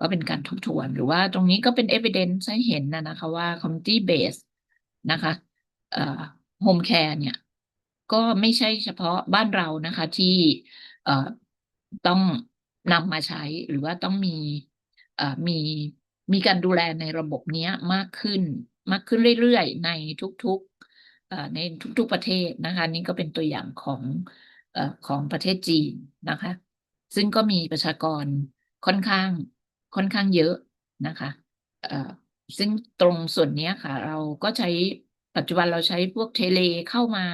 ก็เป็นการทบทวนหรือว่าตรงนี้ก็เป็น evidence ให้เห็นนะนะคะว่า community base นะคะเอ่อ home care เนี่ย ก็ไม่ใช่เฉพาะบ้านเรานะคะที่เอ่อต้องนำมาใช้หรือว่าต้องมีเอ่อมีมีการดูแลในระบบนี้มากขึ้นมากขึ้นเรื่อยๆ ในทุกๆเอ่อในทุกๆประเทศนะคะ นี่ก็เป็นตัวอย่างของเอ่อของประเทศจีนนะคะ ซึ่งก็มีประชากรค่อนข้าง ค่อนข้างเยอะนะคะซึ่งตรงส่วนนี้ค่ะ เราก็ใช้ปัจจุบันเราใช้พวกเทเลเข้ามา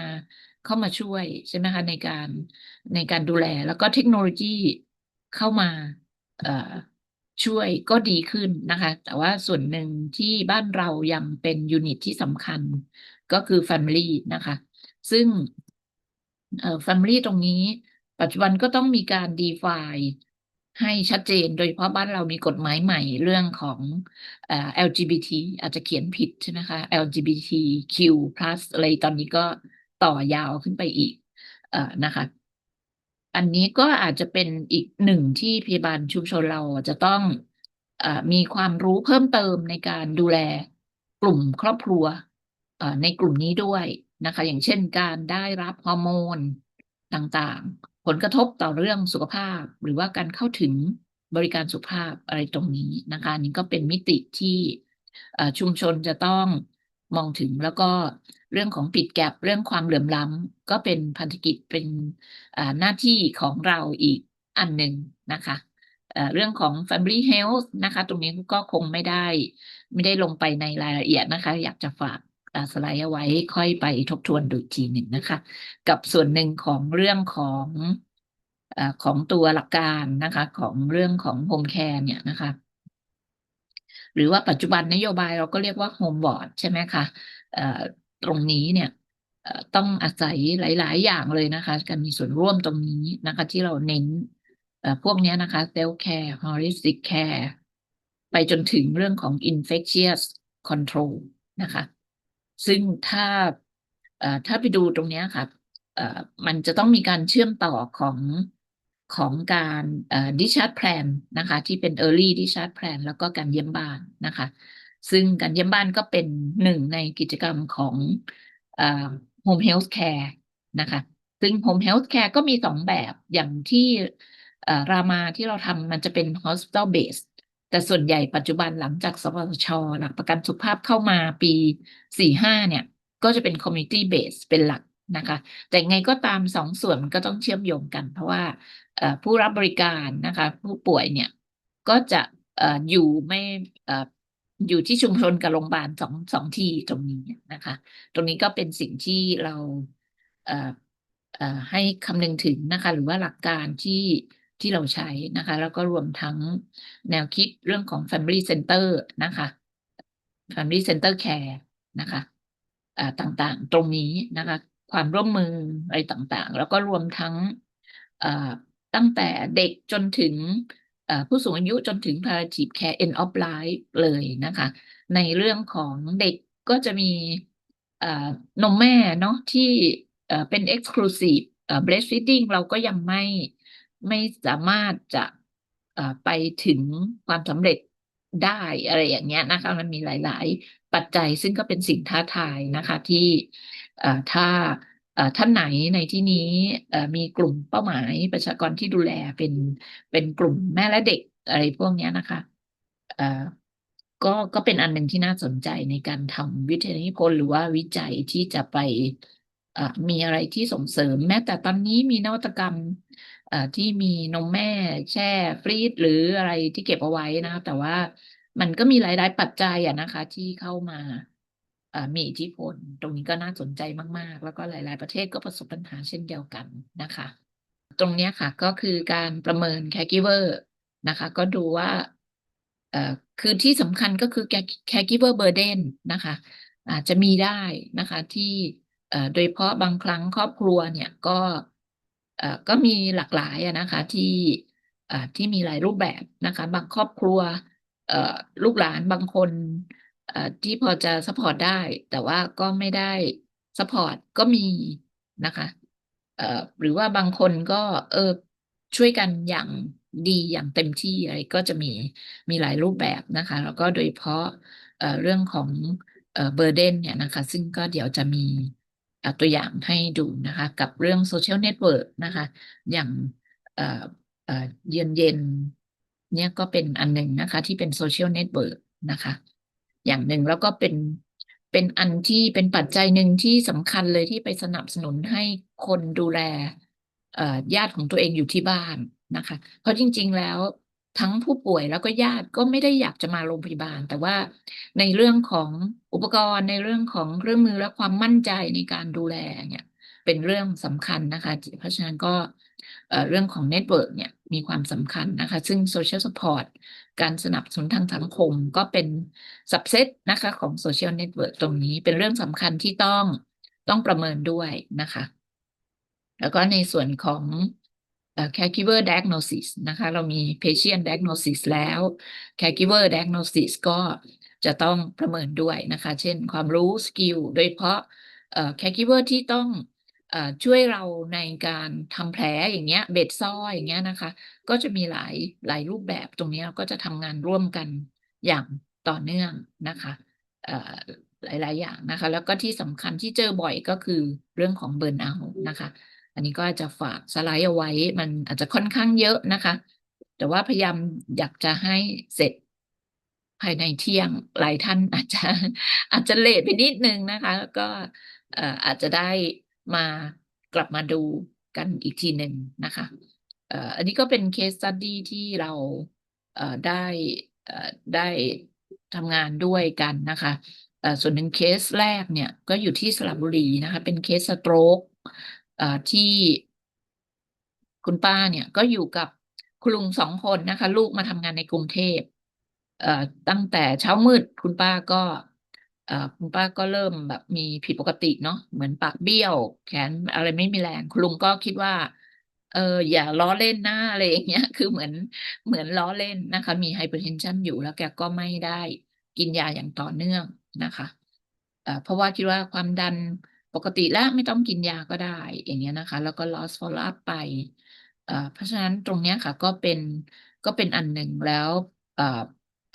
เข้ามาช่วยใช่ไหมคะในการในการดูแลแล้วก็เทคโนโลยีเข้ามาช่วยก็ดีขึ้นนะคะ แต่ว่าส่วนหนึ่งที่บ้านเรายังเป็นยูนิตที่สำคัญก็คือ Family นะคะ ซึ่ง Family ตรงนี้ปัจจุบันก็ต้องมีการ define ให้ชัดเจน โดยเฉพาะบ้านเรามีกฎหมายใหม่เรื่องของอ LGBT อาจจะเขียนผิดใช่ไหมคะ LGBTQ+ อะไรตอนนี้ก็ต่อยาวขึ้นไปอีกอนะคะ อันนี้ก็อาจจะเป็นอีกหนึ่งที่พยาบาลชุมชนเราจะต้องอมีความรู้เพิ่มเติมในการดูแลกลุ่มครอบครัวในกลุ่มนี้ด้วยนะคะ อย่างเช่นการได้รับฮอร์โมนต่างๆ ผลกระทบต่อเรื่องสุขภาพ หรือว่าการเข้าถึงบริการสุขภาพอะไรตรงนี้นะคะนี่ก็เป็นมิติที่ชุมชนจะต้องมองถึงแล้วก็เรื่องของปิดแกลบเรื่องความเหลื่อมล้ำก็เป็นพันธกิจเป็นหน้าที่ของเราอีกอันหนึ่งนะคะเรื่องของ Family Health นะคะ ตรงนี้ก็คงไม่ได้ ไม่ได้ลงไปในรายละเอียดนะคะ อยากจะฝาก สไลด์เอาไว้ค่อยไปทบทวนดูอีกทีหนึ่งนะคะ กับส่วนหนึ่งของเรื่องของอ่อของตัวหลักการนะคะ ของเรื่องของ Home Care เนี่ยนะคะ หรือว่าปัจจุบันนโยบายเราก็เรียกว่า Home Board ใช่ไหมคะอ่อตรงนี้เนี่ยต้องอาศัยหลาย ๆ อย่างเลยนะคะ การมีส่วนร่วมตรงนี้นะคะ ที่เราเน้นอ่อพวกนี้นะคะ Self Care Holistic Care ไปจนถึงเรื่องของ Infectious Control นะคะ ซึ่งถ้าถ้าไปดูตรงนี้ค่ะเอ่อมันจะต้องมีการเชื่อมต่อของของการเอ่อ discharge plan นะคะที่เป็น early discharge plan แล้วก็การเยี่ยมบ้านนะคะ ซึ่งการเยี่ยมบ้านก็เป็นหนึ่งในกิจกรรมของเอ่อ home health care นะคะ ซึ่ง home health care ก็มีสองแบบอย่างที่รามาที่เราทำมันจะเป็น hospital based แต่ส่วนใหญ่ปัจจุบันหลังจากสปสช หลักประกันสุขภาพเข้ามาปีสี่ห้าเนี่ย ก็จะเป็น community base เป็นหลักนะคะ แต่ไงก็ตามสองส่วนมันก็ต้องเชื่อมโยงกัน เพราะว่าผู้รับบริการนะคะ ผู้ป่วยเนี่ยก็จะออยู่ไม่อยู่ที่ชุมชนกับโรงพยาบาลสองสองที่ตรงนี้นะคะ ตรงนี้ก็เป็นสิ่งที่เราให้คำนึงถึงนะคะ หรือว่าหลักการที่ ที่เราใช้นะคะ แล้วก็รวมทั้งแนวคิดเรื่องของ Family Center นะคะ Family Center Care นะคะต่างๆ ตรงนี้นะคะ ความร่วมมืออะไรต่างๆ แล้วก็รวมทั้งตั้งแต่เด็กจนถึงผู้สูงอายุจนถึง palliative care end of life เลยนะคะ ในเรื่องของเด็กก็จะมีนมแม่เนาะที่เป็น exclusive breastfeeding เราก็ยังไม่ ไม่สามารถจะไปถึงความสำเร็จได้อะไรอย่างเงี้ยนะคะ มันมีหลาย ๆ ปัจจัยซึ่งก็เป็นสิ่งท้าทายนะคะที่ถ้าท่านไหนในที่นี้มีกลุ่มเป้าหมายประชากรที่ดูแลเป็นเป็นกลุ่มแม่และเด็กอะไรพวกเนี้ยนะคะก็ก็เป็นอันหนึ่งที่น่าสนใจในการทำวิทยานิพนธ์หรือว่าวิจัยที่จะไปมีอะไรที่ส่งเสริม แม้แต่ตอนนี้มีนวัตกรรม ที่มีนมแม่แช่ฟรีซหรืออะไรที่เก็บเอาไว้นะคะแต่ว่ามันก็มีหลายๆปัจจัยอะนะคะ ที่เข้ามาเอ่อมีอิทธิพล ตรงนี้ก็น่าสนใจมาก ๆ แล้วก็หลาย ๆ ประเทศก็ประสบปัญหาเช่นเดียวกันนะคะ ตรงนี้ค่ะก็คือการประเมิน caregiver นะคะ ก็ดูว่าเอ่อคือที่สำคัญก็คือ caregiver burden นะคะ อาจจะมีได้นะคะที่เอ่อโดยเฉพาะบางครั้งครอบครัวเนี่ยก็ ก็มีหลากหลายนะคะที่ที่มีหลายรูปแบบนะคะบางครอบครัวลูกหลานบางคนที่พอจะซัพพอร์ตได้ แต่ว่าก็ไม่ได้ซัพพอร์ตก็มีนะคะหรือว่าบางคนก็เออช่วยกันอย่างดีอย่างเต็มที่อะไรก็จะมีมีหลายรูปแบบนะคะ แล้วก็โดยเฉพาะเรื่องของเบอร์เดนเนี่ยนะคะ ซึ่งก็เดี๋ยวจะมี ตัวอย่างให้ดูนะคะกับเรื่องโซเชียลเน็ตเวิร์กนะคะอย่างเย็นเย็นเนี่ยก็เป็นอันหนึ่งนะคะ ที่เป็นโซเชียลเน็ตเวิร์กนะคะ อย่างหนึ่งแล้วก็เป็นเป็นอันที่เป็นปัจจัยหนึ่งที่สำคัญเลยที่ไปสนับสนุนให้คนดูแลญาติของตัวเองอยู่ที่บ้านนะคะ เพราะจริง ๆ แล้ว ทั้งผู้ป่วยแล้วก็ญาติก็ไม่ได้อยากจะมาโรงพยาบาล แต่ว่าในเรื่องของอุปกรณ์ในเรื่องของเครื่องมือและความมั่นใจในการดูแลเนี่ยเป็นเรื่องสำคัญนะคะ เพราะฉะนั้นก็เรื่องของเน็ตเวิร์กเนี่ยมีความสำคัญนะคะ ซึ่งโซเชียลสปอร์ตการสนับสนุนทางสังคมก็เป็นสับเซตนะคะของโซเชียลเน็ตเวิร์กตรงนี้เป็นเรื่องสำคัญที่ต้องต้องประเมินด้วยนะคะ แล้วก็ในส่วนของ caregiver diagnosis นะคะเรามี patient diagnosis แล้ว caregiver diagnosis ก็จะต้องประเมินด้วยนะคะ เช่นความรู้สกิลโดยเฉพาะ caregiver ที่ต้องช่วยเราในการทำแผลอย่างเงี้ยเบ็ดซ้ออย่างเงี้ยนะคะ ก็จะมีหลายหลายรูปแบบตรงนี้เราก็จะทำงานร่วมกันอย่างต่อเนื่องนะคะหลาย ๆ อย่างนะคะ แล้วก็ที่สำคัญที่เจอบ่อยก็คือเรื่องของเบิร์นเอาท์นะคะ อันนี้ก็จะฝากสไลด์เอาไว้ มันอาจจะค่อนข้างเยอะนะคะ แต่ว่าพยายามอยากจะให้เสร็จภายในเที่ยงหลายท่านอาจจะอาจจะเลทไปนิดนึงนะคะ ก็อาจจะได้มากลับมาดูกันอีกทีหนึ่งนะคะอันนี้ก็เป็นเคสสตัดดี้ที่เราได้ได้ทำงานด้วยกันนะคะส่วนหนึ่งเคสแรกเนี่ยก็อยู่ที่สระบุรีนะคะ เป็นเคสสโตรก ที่คุณป้าเนี่ยก็อยู่กับคุณลุงสองคนนะคะ ลูกมาทำงานในกรุงเทพตั้งแต่เช้ามืดคุณป้าก็คุณป้าก็เริ่มแบบมีผิดปกติเนาะเหมือนปากเบี้ยว แขนอะไรไม่มีแรงคุณลุงก็คิดว่า เอออย่าล้อเล่นนะอะไรอย่างเงี้ย คือเหมือนเหมือนล้อเล่นนะคะ มีไฮเปอร์เทนชันอยู่แล้วแกก็ไม่ได้กินยาอย่างต่อเนื่องนะคะเพราะว่าคิดว่าความดัน ปกติแล้วไม่ต้องกินยาก็ได้ อย่างเงี้ยนะคะ แล้วก็ loss follow up ไปเพราะฉะนั้นตรงเนี้ยค่ะก็เป็นก็เป็นอันหนึ่งแล้ว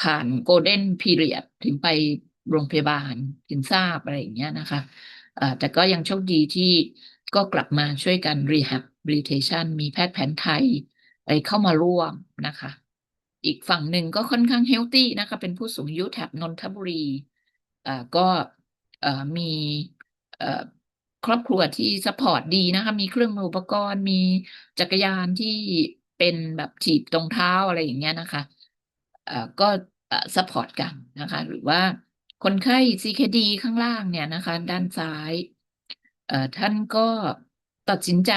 ผ่าน golden period ถึงไปโรงพยาบาลถึงทราบอะไรอย่างเงี้ยนะคะแต่ก็ยังโชคดีที่ก็กลับมาช่วยกัน rehabilitation มีแพทย์แผนไทยไปเข้ามาร่วมนะคะ อีกฝั่งหนึ่งก็ค่อนข้างเฮลตี้นะคะ เป็นผู้สูงอายุแถบนนทบุรีก็มี ครอบครัวที่สปอร์ตดีนะคะ มีเครื่องมืออุปกรณ์ มีจักรยานที่เป็นแบบถีบตรงเท้าอะไรอย่างเงี้ยนะคะก็สปอร์ตกันนะคะ หรือว่าคนไข้ CKD ข้างล่างเนี่ยนะคะ ด้านซ้ายท่านก็ตัดสินใจ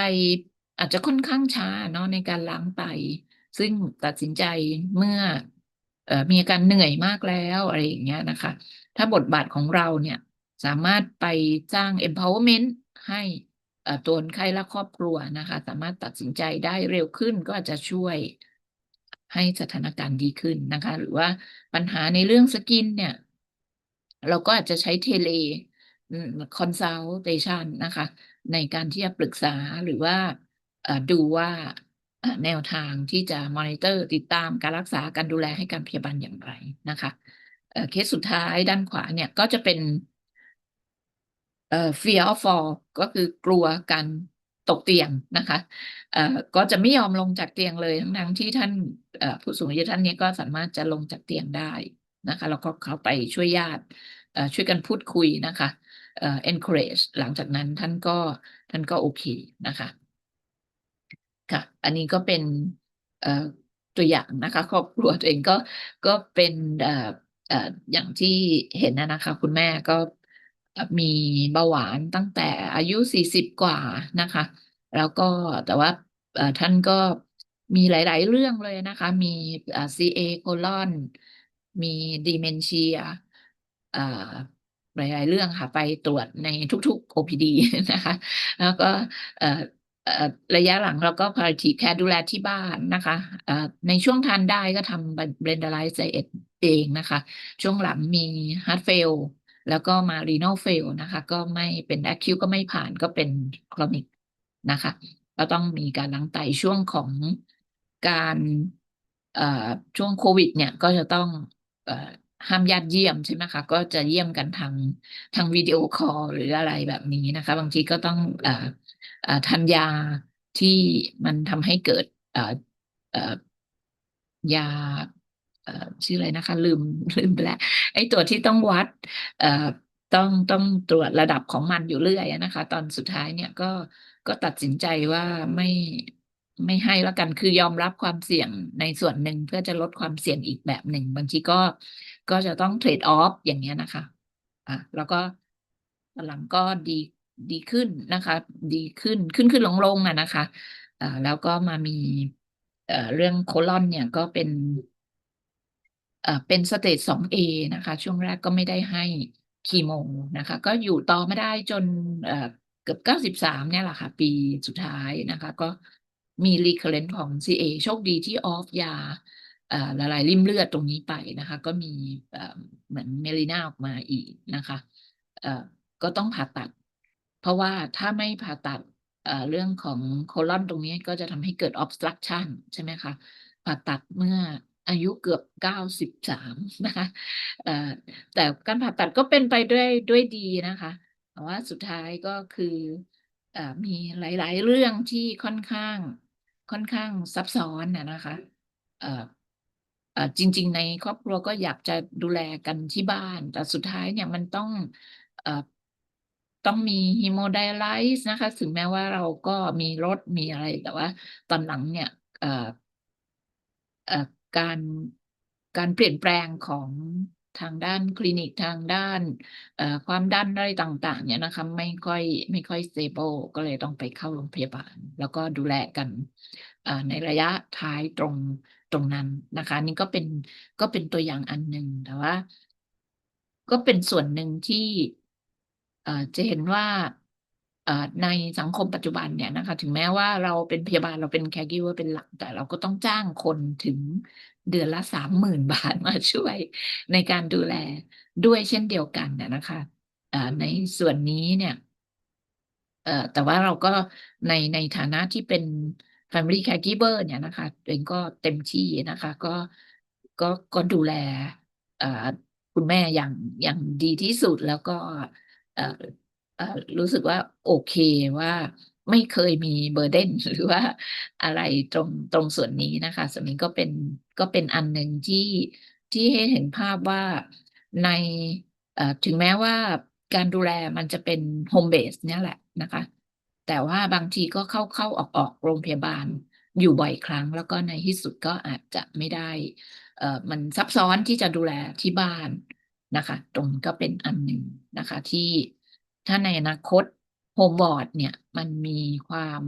อาจจะค่อนข้างช้าเนาะในการล้างไต ซึ่งตัดสินใจเมื่ออมีอาการเหนื่อยมากแล้วอะไรอย่างเงี้ยนะคะ ถ้าบทบาทของเราเนี่ย สามารถไปสร้าง empowerment ให้ตัวคนไข้และครอบครัวนะคะ สามารถตัดสินใจได้เร็วขึ้นก็อาจจะช่วยให้สถานการณ์ดีขึ้นนะคะ หรือว่าปัญหาในเรื่องสกินเนี่ย เราก็อาจจะใช้เทเลคอนซัลเทชันนะคะ ในการที่จะปรึกษาหรือว่าดูว่าแนวทางที่จะมอนิเตอร์ติดตามการรักษาการดูแลให้การพยาบาลอย่างไรนะคะเคสสุดท้ายด้านขวาเนี่ยก็จะเป็น เอ่อ fear of fall ก็คือกลัวการตกเตียงนะคะเอ่อก็จะไม่ยอมลงจากเตียงเลยทั้งที่ท่านผู้สูงอายุท่านนี้ก็สามารถจะลงจากเตียงได้นะคะแล้วก็เขาไปช่วยญาติช่วยกันพูดคุยนะคะเอ่อ encourage หลังจากนั้นท่านก็ท่านก็โอเคนะคะค่ะอันนี้ก็เป็นตัวอย่างนะคะครอบครัวตัวเองก็ก็เป็นเอย่างที่เห็นนะคะ คุณแม่ก็ มีเบาหวานตั้งแต่อายุสี่สิบกว่านะคะ แล้วก็แต่ว่าท่านก็มีหลาย ๆ เรื่องเลยนะคะ มี CA โคลอนมีดีเมนเชียหลาย ๆ เรื่องค่ะ ไปตรวจในทุก ๆ OPD นะคะ แล้วก็ระยะหลังเราก็ palliative care ดูแลที่บ้านนะคะในช่วงทานได้ก็ทำ blenderize diet เองนะคะ ช่วงหลังมี heart fail แล้วก็มา renal fail นะคะ ก็ไม่เป็น acute ก็ไม่ผ่านก็เป็น chronic นะคะ ก็ต้องมีการล้างไตช่วงของการเอ่อช่วงโควิด เนี่ยก็จะต้องเอ่อห้ามญาติเยี่ยมใช่ไหมคะก็จะเยี่ยมกันทางทางวิดีโอคอลหรืออะไรแบบนี้นะคะ บางทีก็ต้องเอ่อทานยาที่มันทำให้เกิดเอ่อยา ชื่ออะไรนะคะ ลืมลืมไปแล้วไอ้ตัวที่ต้องวัดต้องต้องตรวจระดับของมันอยู่เรื่อยนะคะ ตอนสุดท้ายเนี่ยก็ก็ตัดสินใจว่าไม่ไม่ให้แล้วกันคือยอมรับความเสี่ยงในส่วนหนึ่งเพื่อจะลดความเสี่ยงอีกแบบหนึ่ง บางทีก็ก็จะต้องเทรดออฟอย่างเงี้ยนะคะอะแล้วก็หลังก็ดีดีขึ้นนะคะ ดีขึ้นขึ้นขึ้นลงลงอะนะคะอ่าแล้วก็มามีเอ่อเรื่องโคลอนเนี่ยก็เป็น เป็นสเตจสองเอนะคะ ช่วงแรกก็ไม่ได้ให้คีโมนะคะ ก็อยู่ต่อไม่ได้จนเกือบเก้าสิบสามเนี่ยแหละค่ะ ปีสุดท้ายนะคะ ก็มีรีเคอเรนต์ของ CA โชคดีที่ออฟยาละลายริ่มเลือดตรงนี้ไปนะคะ ก็มีเหมือนเมลิน่าออกมาอีกนะคะก็ต้องผ่าตัด เพราะว่าถ้าไม่ผ่าตัดเอ่อเรื่องของโคลอนตรงนี้ก็จะทำให้เกิด obstruction ใช่ไหมคะ ผ่าตัดเมื่อ อายุเกือบเก้าสิบสามนะคะแต่การผ่าตัดก็เป็นไปด้วยด้วยดีนะคะแต่ว่าสุดท้ายก็คืออมีหลาย ๆ เรื่องที่ค่อนข้างค่อนข้างซับซ้อนนะนะคะจริง ๆ ในครอบครัวก็อยากจะดูแลกันที่บ้าน แต่สุดท้ายเนี่ยมันต้องอต้องมีฮีโมไดไลซ์นะคะ ถึงแม้ว่าเราก็มีรถมีอะไรแต่ว่า ตอนหลังเนี่ยอ การการเปลี่ยนแปลงของทางด้านคลินิกทางด้านความดันอะไรต่าง ๆ เนี่ยนะคะไม่ค่อยไม่ค่อย stable ก็เลยต้องไปเข้าโรงพยาบาล แล้วก็ดูแลกันในระยะท้ายตรงตรงนั้นนะคะ นี่ก็เป็นก็เป็นตัวอย่างอันหนึ่งแต่ว่า ก็เป็นส่วนหนึ่งที่จะเห็นว่า ในสังคมปัจจุบันเนี่ยนะคะ ถึงแม้ว่าเราเป็นพยาบาลเราเป็น caregiver เป็นหลัก แต่เราก็ต้องจ้างคนถึงเดือนละสามหมื่นบาทมาช่วยในการดูแลด้วยเช่นเดียวกันนะคะเอ่อในส่วนนี้เนี่ยแต่ว่าเราก็ในในฐานะที่เป็น Family Caregiver เนี่ยนะคะเองก็เต็มที่นะคะ ก็ก็ก็ดูแลคุณแม่อย่างอย่างดีที่สุดแล้วก็ รู้สึกว่าโอเคว่าไม่เคยมีเบอร์เดนหรือว่าอะไรตรงตรงส่วนนี้นะคะส่วนนี้ก็เป็นก็เป็นอันหนึ่งที่ที่ให้เห็นภาพว่าในถึงแม้ว่าการดูแลมันจะเป็นโฮมเบสเนี่ยแหละนะคะ แต่ว่าบางทีก็เข้าเข้าออกออกโรงพยาบาลอยู่บ่อยครั้ง แล้วก็ในที่สุดก็อาจจะไม่ได้เออมันซับซ้อนที่จะดูแลที่บ้านนะคะ ตรงก็เป็นอันหนึ่งนะคะที่ ถ้าในอนาคตโฮมบอร์ดเนี่ยมันมีความ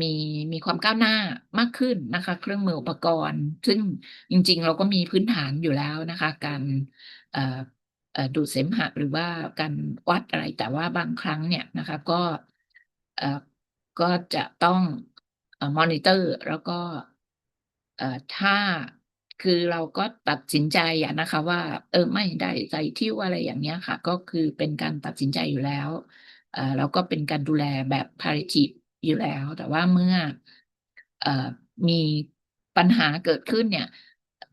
มีมีความก้าวหน้ามากขึ้นนะคะ เครื่องมืออุปกรณ์ ซึ่งจริง ๆ เราก็มีพื้นฐานอยู่แล้วนะคะ การดูดเสมหะหรือว่าการวัดอะไรแต่ว่าบางครั้งเนี่ยนะคะก็ก็จะต้องอมอนิเตอร์แล้วก็ถ้า คือเราก็ตัดสินใจอะนะคะ ว่า เออไม่ได้ใส่ทิ้วอะไรอย่างเงี้ยค่ะ ก็คือเป็นการตัดสินใจอยู่แล้วเอ่อแล้วก็เป็นการดูแลแบบ palliative อยู่แล้ว แต่ว่าเมื่อเอ่อมีปัญหาเกิดขึ้นเนี่ย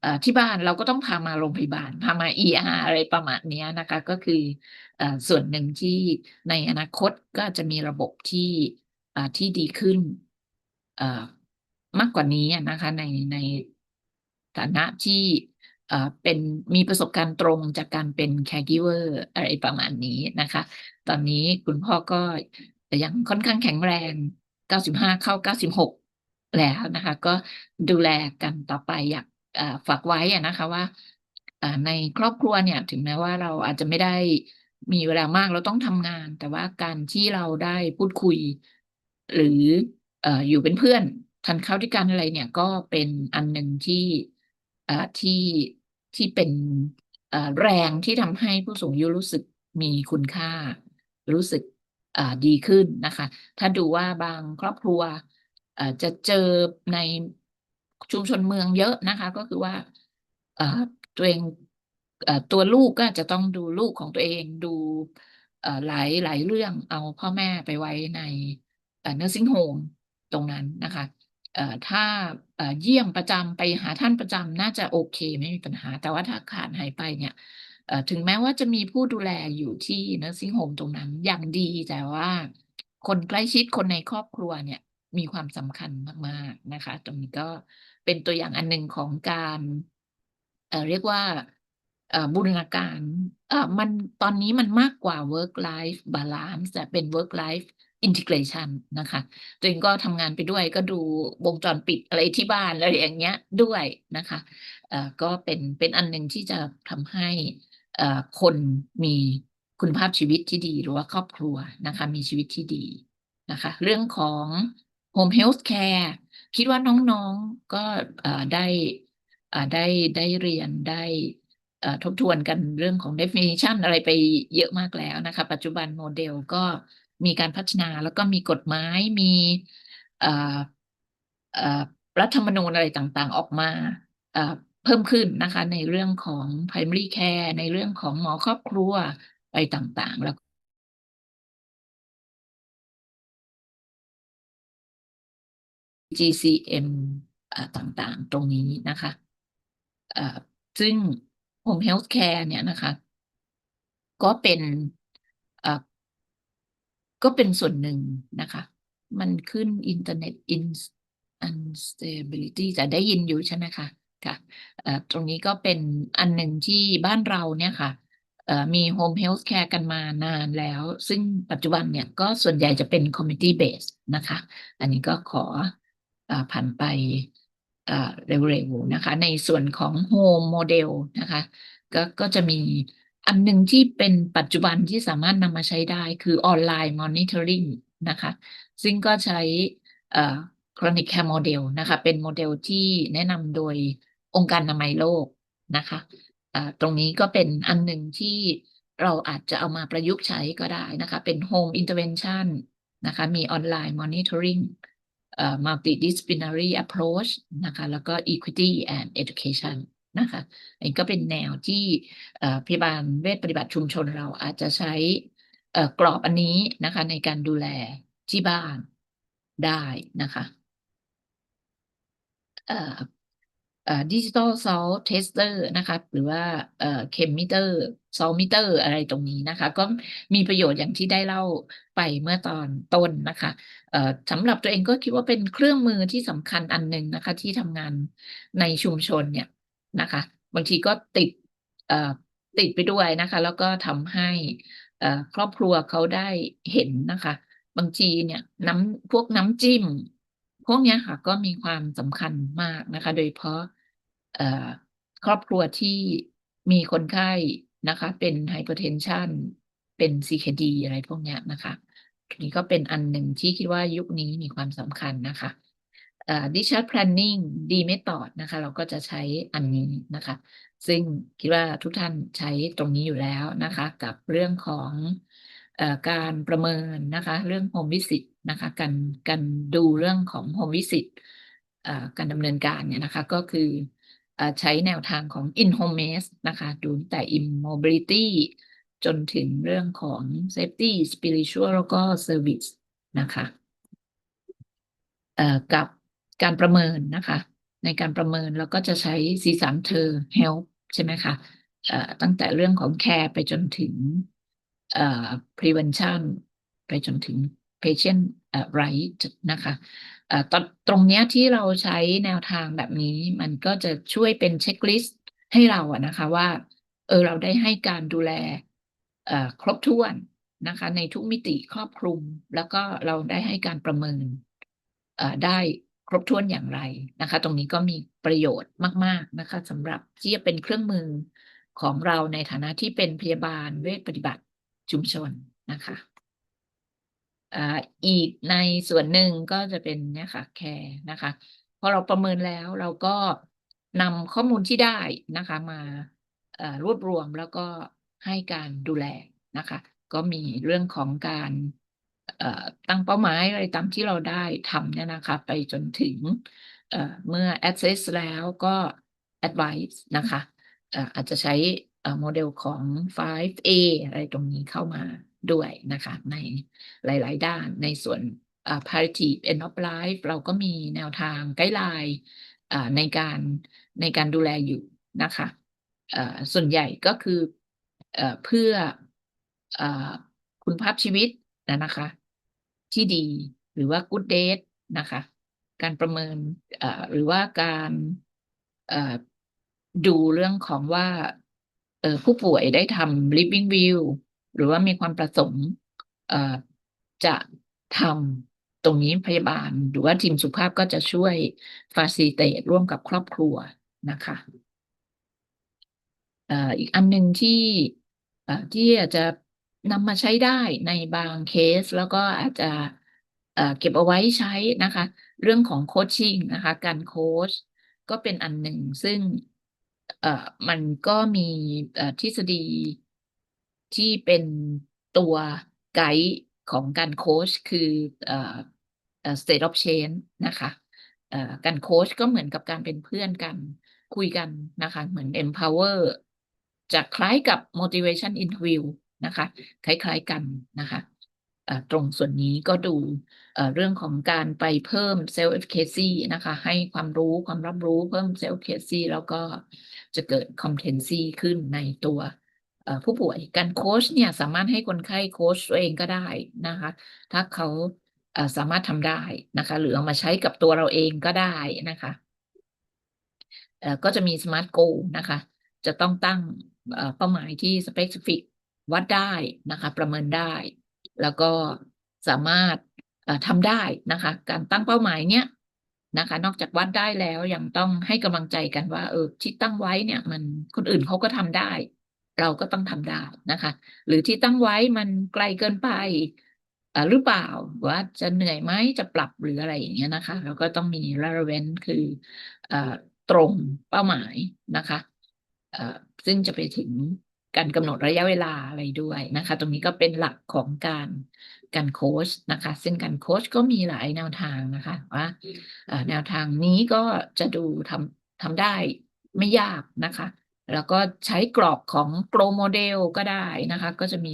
เออที่บ้านเราก็ต้องพามาโรงพยาบาล พามา ER อะไรประมาณเนี้ยนะคะ ก็คือเออส่วนหนึ่งที่ในอนาคตก็จะมีระบบที่อ่าที่ดีขึ้นเออมากกว่านี้นะคะในใน ฐานะที่เป็นมีประสบการณ์ตรงจากการเป็น caregiver อะไรประมาณนี้นะคะ ตอนนี้คุณพ่อก็ยังค่อนข้างแข็งแรง 95 เข้า 96 แล้วนะคะ ก็ดูแลกันต่อไปอยากฝากไว้นะคะว่าในครอบครัวเนี่ยถึงแม้ว่าเราอาจจะไม่ได้มีเวลามากเราต้องทำงาน แต่ว่าการที่เราได้พูดคุย หรืออยู่เป็นเพื่อนทานข้าวด้วยกันอะไรเนี่ยก็เป็นอันหนึ่งที่ ที่ที่เป็นแรงที่ทำให้ผู้สูงอายุรู้สึกมีคุณค่า รู้สึกดีขึ้นนะคะ ถ้าดูว่าบางครอบครัวจะเจอในชุมชนเมืองเยอะนะคะ ก็คือว่าตัวเองอตัวลูกก็จะต้องดูลูกของตัวเองดูหลายหลายเรื่องเอาพ่อแม่ไปไว้ในเอ่อ nursing home ตรงนั้นนะคะ ถ้าเยี่ยมประจำไปหาท่านประจำน่าจะโอเค ไม่มีปัญหา แต่ว่าถ้าขาดหายไปเนี่ยถึงแม้ว่าจะมีผู้ดูแลอยู่ที่ nursing home ตรงนั้นอย่างดีแต่ว่าคนใกล้ชิดคนในครอบครัวเนี่ยมีความสำคัญมาก ๆ นะคะ ตรงนี้ก็เป็นตัวอย่างอันหนึ่งของการเเรียกว่าบูรณาการมันตอนนี้มันมากกว่า work life balance แต่เป็น work life integration นะคะตัวเองก็ทำงานไปด้วยก็ดูวงจรปิดอะไรที่บ้านอะไรอย่างเงี้ยด้วยนะคะเอ่อก็เป็นเป็นอันหนึ่งที่จะทำให้เอ่อคนมีคุณภาพชีวิตที่ดีหรือว่าครอบครัวนะคะมีชีวิตที่ดีนะคะเรื่องของ home health care คิดว่าน้องๆก็อ่อได้อ่อได้ได้เรียนได้อ่อทบทวนกันเรื่องของ definition อะไรไปเยอะมากแล้วนะคะ ปัจจุบันโมเดลก็ มีการพัฒนาแล้วก็มีกฎหมายมีรัฐธรรมนูญอะไรต่างๆ ออกมาเพิ่มขึ้นนะคะ ในเรื่องของ primary care ในเรื่องของหมอครอบครัวอะไรต่างๆ แล้ว GCM ต่างๆ ตรงนี้นะคะซึ่ง Home Health Care เนี่ยนะคะ ก็เป็น ก็เป็นส่วนหนึ่งนะคะ มันขึ้น Internet Instability จะได้ยินอยู่ใช่ไหมคะค่ะตรงนี้ก็เป็นอันหนึ่งที่บ้านเราเนี่ยค่ะเอ่อมี Home Health Care กันมานานแล้ว ซึ่งปัจจุบันเนี่ยก็ส่วนใหญ่จะเป็น Community Base นะคะ อันนี้ก็ขออผ่านไปเร็วๆนะคะ ในส่วนของ Home Model นะคะ ก็ก็จะมี อันหนึ่งที่เป็นปัจจุบันที่สามารถนำมาใช้ได้คือออนไลน์ monitoring นะคะ ซึ่งก็ใช้ chronic care model นะคะ เป็นโมเดลที่แนะนำโดยองค์การอนามัยโลกนะคะตรงนี้ก็เป็นอันหนึ่งที่เราอาจจะเอามาประยุกต์ใช้ก็ได้นะคะ เป็น home intervention นะคะ มีออนไลน์ monitoring เอ่อ multidisciplinary approach นะคะ แล้วก็ equity and education นะคะอันนี้ก็เป็นแนวที่เอ่อพยาบาลเวชปฏิบัติชุมชนเราอาจจะใช้กรอบอันนี้นะคะ ในการดูแลที่บ้านได้นะคะดิจิตอลซอลเทสเตอร์นะคะหรือว่าเคมมิเตอร์ซอลมิเตอร์อะไรตรงนี้นะคะ ก็มีประโยชน์อย่างที่ได้เล่าไปเมื่อตอนต้นนะคะสำหรับตัวเองก็คิดว่าเป็นเครื่องมือที่สำคัญอันหนึ่งนะคะ ที่ทำงานในชุมชนเนี่ย นะคะ บางทีก็ติดติดไปด้วยนะคะ แล้วก็ทำให้ครอบครัวเขาได้เห็นนะคะ บางทีเนี่ยน้ำพวกน้ำจิ้ม พวกนี้ค่ะก็มีความสำคัญมากนะคะ โดยเฉพาะครอบครัวที่มีคนไข้นะคะ เป็นไฮเปอร์เทนชันเป็น CKD อะไรพวกนี้นะคะ นี่ก็เป็นอันหนึ่งที่คิดว่ายุคนี้มีความสำคัญนะคะ เอ่อ discharge planning D method นะคะ เราก็จะใช้อันนี้นะคะ ซึ่งคิดว่าทุกท่านใช้ตรงนี้อยู่แล้วนะคะ กับเรื่องของอการประเมินนะคะ เรื่อง home visit นะคะการการดูเรื่องของ home visit เอ่อการดำเนินการเนี่ยนะคะ ก็คืออใช้แนวทางของ in home mesh นะคะ ดูแต่ immobility จนถึงเรื่องของ safety spiritual แล้วก็ service นะคะกับ การประเมินนะคะ ในการประเมินเราก็จะใช้ C3 เธอ help ใช่ไหมคะตั้งแต่เรื่องของ care ไปจนถึง prevention ไปจนถึง patient right นะคะตตรงนี้ที่เราใช้แนวทางแบบนี้มันก็จะช่วยเป็นเช็คลิสต์ให้เราอะนะคะว่าเออเราได้ให้การดูแลครบถ้วนนะคะในทุกมิติครอบคลุม แล้วก็เราได้ให้การประเมินได้ ครบถ้วนอย่างไรนะคะ ตรงนี้ก็มีประโยชน์มาก ๆนะคะสำหรับที่จะเป็นเครื่องมือของเราในฐานะที่เป็นพยาบาลเวชปฏิบัติชุมชนนะคะอ่าอีกในส่วนหนึ่งก็จะเป็นเนี่ยค่ะแคร์นะคะพอเราประเมินแล้วเราก็นำข้อมูลที่ได้นะคะมาอ่อรวบรวมแล้วก็ให้การดูแลนะคะ ก็มีเรื่องของการ ตั้งเป้าหมายอะไรตามที่เราได้ทำเนี่ยนะคะ ไปจนถึงเมื่อ assess แล้วก็ advice นะคะอาจจะใช้โมเดลของ 5A อะไรตรงนี้เข้ามาด้วยนะคะ ในหลาย ๆ ด้านในส่วน palliative end of life เราก็มีแนวทางไกด์ไลน์ในการในการดูแลอยู่นะคะส่วนใหญ่ก็คือเอ่อเพื่ออคุณภาพชีวิต นะนะคะ ที่ดีหรือว่า good death นะคะ การประเมินหรือว่าการดูเรื่องของว่าผู้ป่วยได้ทำ living will หรือว่ามีความประสงค์จะทำตรงนี้พยาบาล หรือว่าทีมสุขภาพก็จะช่วย facilitate ร่วมกับครอบครัวนะคะอีกอันหนึ่งที่ที่อาจจะ นำมาใช้ได้ในบางเคส แล้วก็อาจจะเเก็บเอาไว้ใช้นะคะ เรื่องของโคชชิ่งนะคะ การโค้ชก็เป็นอันหนึ่งซึ่งมันก็มีทฤษฎีที่เป็นตัวไกด์ของการโค้ชคือเอ่อเอ่อ state of change นะคะการโค้ชก็เหมือนกับการเป็นเพื่อนกันคุยกันนะคะ เหมือน empower จะคล้ายกับ motivation interview นะคะ คล้ายๆกันนะคะตรงส่วนนี้ก็ดูเรื่องของการไปเพิ่ม self efficacy นะคะ ให้ความรู้ความรับรู้เพิ่ม self efficacy แล้วก็จะเกิด competency ขึ้นในตัวผู้ป่วยการโค้ชเนี่ยสามารถให้คนไข้โค้ชตัวเองก็ได้นะคะ ถ้าเขาสามารถทำได้นะคะหรือเอามาใช้กับตัวเราเองก็ได้นะคะก็จะมี smart goal นะคะ จะต้องตั้งเอ่อเป้าหมายที่ specific วัดได้นะคะ ประเมินได้ แล้วก็สามารถเอ่อทำได้นะคะ การตั้งเป้าหมายเนี้ยนะคะ นอกจากวัดได้แล้วยังต้องให้กำลังใจกันว่า เออที่ตั้งไว้เนี่ย มันคนอื่นเขาก็ทำได้ เราก็ต้องทำได้นะคะ หรือที่ตั้งไว้มันไกลเกินไปหรือเปล่าว่าจะเหนื่อยไหมจะปรับหรืออะไรอย่างเงี้ยนะคะเราก็ต้องมี relevant คืออตรงเป้าหมายนะคะซึ่งจะไปถึง การกำหนดระยะเวลาอะไรด้วยนะคะ ตรงนี้ก็เป็นหลักของการการโค้ชนะคะ ซึ่งการโค้ชก็มีหลายแนวทางนะคะว่าแนวทางนี้ก็จะดูทำทำได้ไม่ยากนะคะ แล้วก็ใช้กรอบของ Grow Model ก็ได้นะคะ ก็จะมี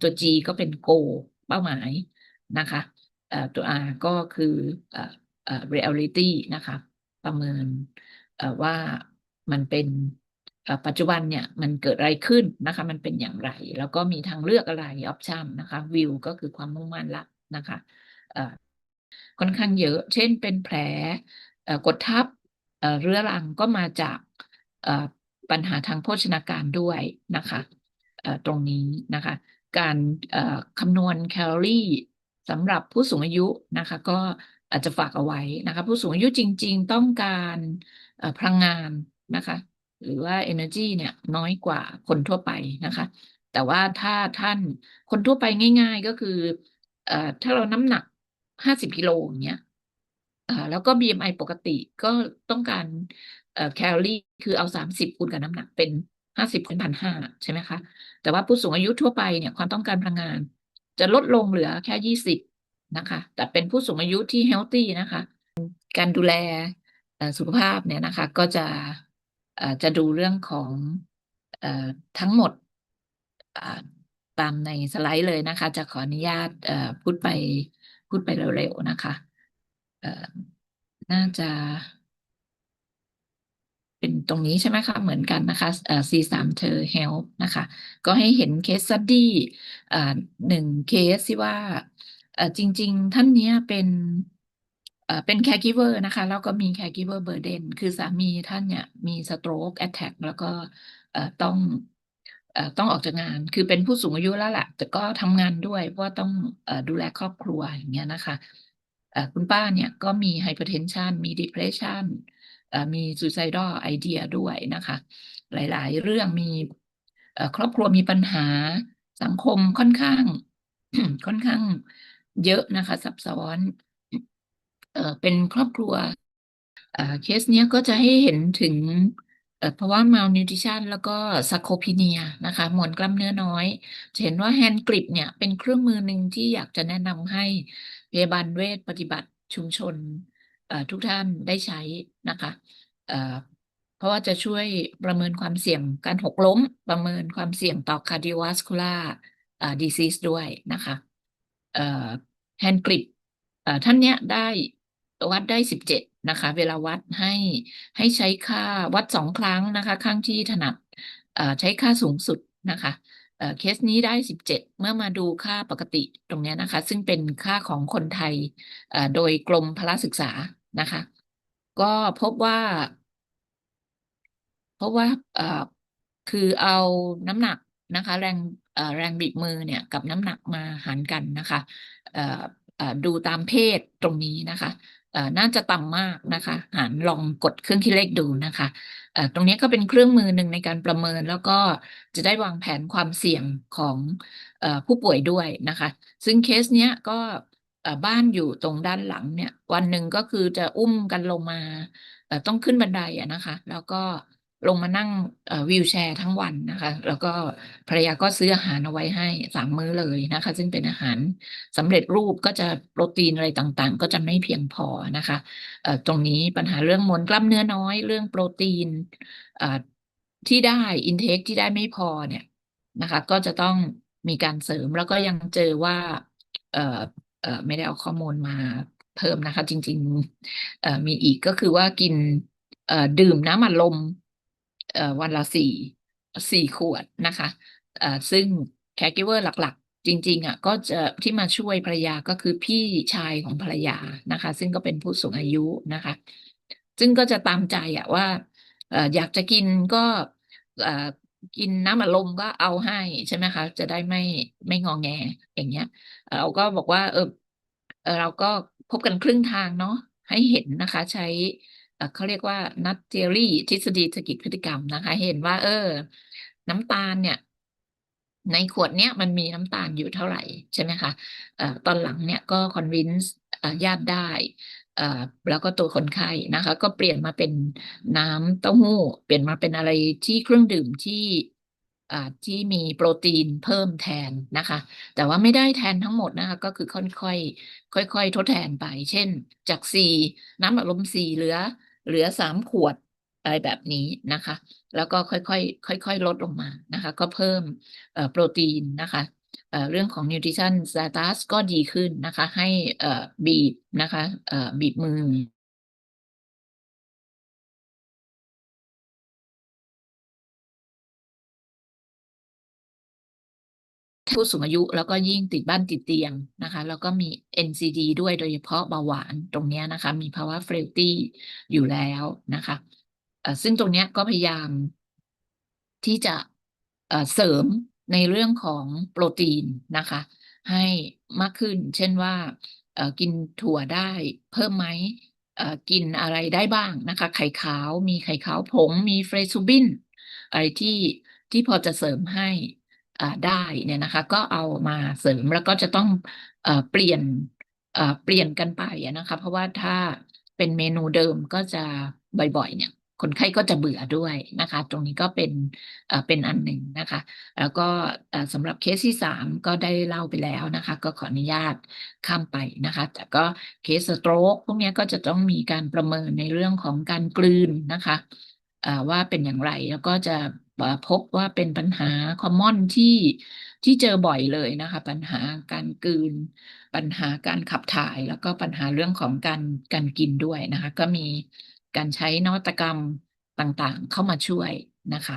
ตัว G ก็เป็น Goal เป้าหมายนะคะตัว R ก็คือเอ่อเอ่อ Reality นะคะ ประเมินว่ามันเป็น ปัจจุบันเนี่ยมันเกิดอะไรขึ้นนะคะ มันเป็นอย่างไร แล้วก็มีทางเลือกอะไร option นะคะ view ก็คือความมุ่งมั่นละนะคะค่อนข้างเยอะ เช่นเป็นแผลกดทับเรื้อรังก็มาจากปัญหาทางโภชนาการด้วยนะคะตรงนี้นะคะ การคำนวณแคลอรี่สำหรับผู้สูงอายุนะคะ ก็อาจจะฝากเอาไว้นะคะ ผู้สูงอายุจริง ๆ ต้องการพลังงานนะคะ หรือว่า energy เนี่ยน้อยกว่าคนทั่วไปนะคะ แต่ว่าถ้าท่านคนทั่วไปง่าย ๆ ก็คืออถ้าเราน้ำหนักห้าสิบกิโลอย่างเงี้ยแล้วก็ BMI ปกติก็ต้องการแคลอรี่คือเอาสามสิบคูณกับน้ำหนักเป็นห้าสิบคูณพันห้าใช่ไหมคะ แต่ว่าผู้สูงอายุทั่วไปเนี่ยความต้องการพลังงาน จะลดลงเหลือแค่ยี่สิบนะคะ แต่เป็นผู้สูงอายุที่ healthy นะคะ การดูแลสุขภาพเนี่ยนะคะ ก็จะ จะดูเรื่องของอทั้งหมดตามในสไลด์เลยนะคะ จะขออนุญาตพูดไปพูดไปเร็วๆนะคะน่าจะเป็นตรงนี้ใช่ไหมคะเหมือนกันนะคะเอ่อ C3 เธอ Help นะคะ ก็ให้เห็นเคส study อ่าหนึ่งเคสที่ว่าเอ่อจริง ๆ ท่านเนี้ยเป็น เป็น caregiver นะคะ แล้วก็มี caregiver burden คือสามีท่านเนี่ยมี stroke attack แล้วก็ต้องต้องออกจากงาน คือเป็นผู้สูงอายุแล้วแหละแต่ก็ทำงานด้วย เพราะว่าต้องดูแลครอบครัวอย่างเงี้ยนะคะคุณป้าเนี่ยก็มี hypertension มี depression มี suicidal idea ด้วยนะคะ หลายๆ เรื่องมีครอบครัวมีปัญหาสังคมค่อนข้างค่อนข้างเยอะนะคะ ซับซ้อน เออเป็นครอบครัวเอ่อเคสเนี้ยก็จะให้เห็นถึงเอ่อภาวะ malnutrition แล้วก็ sarcopenia นะคะ มวลกล้ามเนื้อน้อย จะเห็นว่า hand grip เนี่ย เป็นเครื่องมือหนึ่งที่อยากจะแนะนำให้พยาบาลเวชปฏิบัติชุมชนเอ่อทุกท่านได้ใช้นะคะเอ่อเพราะว่าจะช่วยประเมินความเสี่ยงการหกล้ม ประเมินความเสี่ยงต่อ cardiovascular อ่า disease ด้วยนะคะเอ่อ hand grip เอ่อท่านเนี้ยได้ วัดได้สิบเจ็ดนะคะ เวลาวัดให้ให้ใช้ค่าวัดสองครั้งนะคะ ข้างที่ถนัดใช้ค่าสูงสุดนะคะเคสนี้ได้สิบเจ็ดเมื่อมาดูค่าปกติตรงนี้นะคะ ซึ่งเป็นค่าของคนไทยโดยกรมพละศึกษานะคะ ก็พบว่า เพราะว่าคือเอาน้ำหนักนะคะ แรงแรงบีบมือเนี่ยกับน้ำหนักมาหารกันนะคะดูตามเพศตรงนี้นะคะ น่าจะต่ำมากนะคะหารลองกดเครื่องคิดเลขดูนะคะตรงนี้ก็เป็นเครื่องมือหนึ่งในการประเมินแล้วก็จะได้วางแผนความเสี่ยงของผู้ป่วยด้วยนะคะ ซึ่งเคสเนี้ยก็บ้านอยู่ตรงด้านหลังเนี่ย วันหนึ่งก็คือจะอุ้มกันลงมาต้องขึ้นบันไดอะนะคะ แล้วก็ ลงมานั่งวีลแชร์ทั้งวันนะคะ แล้วก็ภรรยาก็ซื้ออาหารเอาไว้ให้สามมื้อเลยนะคะ ซึ่งเป็นอาหารสำเร็จรูปก็จะโปรตีนอะไรต่างๆ ก็จะไม่เพียงพอนะคะตรงนี้ปัญหาเรื่องมวลกล้ามเนื้อน้อย เรื่องโปรตีนที่ได้อินเทคที่ได้ไม่พอเนี่ยนะคะ ก็จะต้องมีการเสริมแล้วก็ยังเจอว่าไม่ได้เอาข้อมูลมาเพิ่มนะคะ จริงๆมีอีกก็คือว่ากินดื่มน้ำอัดลม วันละสี่สี่ขวดนะคะซึ่งแคร์กิเวอร์หลักๆ จริงๆอะก็จะที่มาช่วยภรรยาก็คือพี่ชายของภรรยานะคะ ซึ่งก็เป็นผู้สูงอายุนะคะ ซึ่งก็จะตามใจอะว่าอยากจะกินก็กินน้ำอัดลมก็เอาให้ใช่ไหมคะ จะได้ไม่ไม่งอแงอย่างเงี้ยเราก็บอกว่าเออเราก็พบกันครึ่งทางเนาะให้เห็นนะคะ ใช้ เขาเรียกว่านัดเทอรี่ทฤษฎีสกิจพฤติกรรมนะคะ เห็นว่า เออ น้ำตาลเนี่ย ในขวดเนี้ยมันมีน้ำตาลอยู่เท่าไหร่ใช่ไหมคะเอ่อตอนหลังเนี่ยก็คอนวินส์ญาติได้ออแล้วก็ตัวคนไข้นะคะ ก็เปลี่ยนมาเป็นน้ำเต้าหู้ เปลี่ยนมาเป็นอะไรที่เครื่องดื่มที่ที่มีโปรตีนเพิ่มแทนนะคะ แต่ว่าไม่ได้แทนทั้งหมดนะคะ ก็คือค่อยๆค่อยๆทดแทนไป เช่นจากสี่น้ำอัดลมสี่เหลือ เหลือสามขวดอะไรแบบนี้นะคะ แล้วก็ค่อยๆค่อยๆลดลงมานะคะ ก็เพิ่มโปรตีนนะคะเรื่องของ nutrition status ก็ดีขึ้นนะคะ ให้บีบนะคะบีบมือ ผู้สูงอายุแล้วก็ยิ่งติดบ้านติดเตียงนะคะ แล้วก็มี NCD ด้วยโดยเฉพาะเบาหวานตรงนี้นะคะ มีภาวะเฟรลตี้อยู่แล้วนะคะซึ่งตรงนี้ก็พยายามที่จะเสริมในเรื่องของโปรตีนนะคะ ให้มากขึ้น เช่นว่ากินถั่วได้เพิ่มไหมกินอะไรได้บ้างนะคะ ไข่ขาวมีไข่ขาวผงมีเฟรซูบินอะไรที่ที่พอจะเสริมให้ ได้เนี่ยนะคะ ก็เอามาเสริมแล้วก็จะต้องเปลี่ยนเปลี่ยนกันไปนะคะ เพราะว่าถ้าเป็นเมนูเดิมก็จะบ่อยๆเนี่ยคนไข้ก็จะเบื่อด้วยนะคะ ตรงนี้ก็เป็นเป็นอันหนึ่งนะคะ แล้วก็สำหรับเคสที่สามก็ได้เล่าไปแล้วนะคะ ก็ขออนุญาตข้ามไปนะคะ แต่ก็เคสสโตรกพวกนี้ก็จะต้องมีการประเมินในเรื่องของการกลืนนะคะว่าเป็นอย่างไรแล้วก็จะ พบว่าเป็นปัญหาคอมมอนที่ที่เจอบ่อยเลยนะคะ ปัญหาการกืน ปัญหาการขับถ่าย แล้วก็ปัญหาเรื่องของการการกินด้วยนะคะ ก็มีการใช้นวัตกรรมต่างๆ เข้ามาช่วยนะคะ